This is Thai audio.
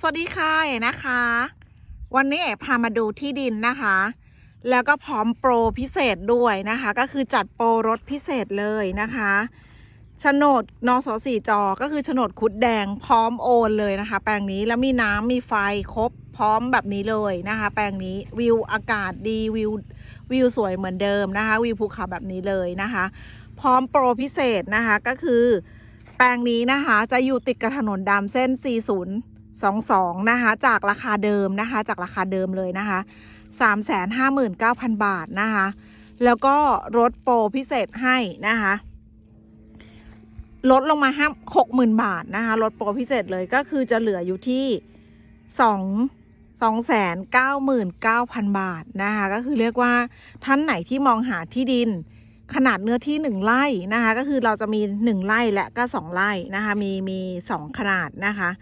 สวัสดีค่ะเอ๋นะคะ วันนี้เอ๋พามาดูที่ดินนะคะ แล้วก็พร้อมโปรพิเศษด้วยนะคะ ก็คือจัดโปรรถพิเศษเลยนะคะโฉนดนสสี่จอ ก็คือโฉนดคุดแดงพร้อมโอนเลยนะคะ แปลงนี้แล้วมีน้ำมีไฟครบพร้อมแบบนี้เลยนะคะ แปลงนี้วิวอากาศดีวิววิวสวยเหมือนเดิมนะคะ วิวภูเขาแบบนี้เลยนะคะ พร้อมโปรพิเศษนะคะก็คือ แปลงนี้นะคะจะอยู่ติดกับถนนดำเส้น 40 22นะคะ จากราคาเดิมนะคะ จากราคาเดิมเลยนะคะ 359,000 บาทนะคะ แล้วก็ลดโปรพิเศษให้นะคะ ลดลงมาห้าหกหมื่นบาทนะคะ ลดโปรพิเศษเลยก็คือจะเหลืออยู่ที่สองสองแสนเก้าหมื่นเก้าพันบาทนะคะ ก็คือเรียกว่าท่านไหนที่มองหาที่ดินขนาดเนื้อที่หนึ่งไร่นะคะ ก็คือเราจะมีหนึ่งไร่และก็สองไร่นะคะ มีมีสองขนาดนะคะ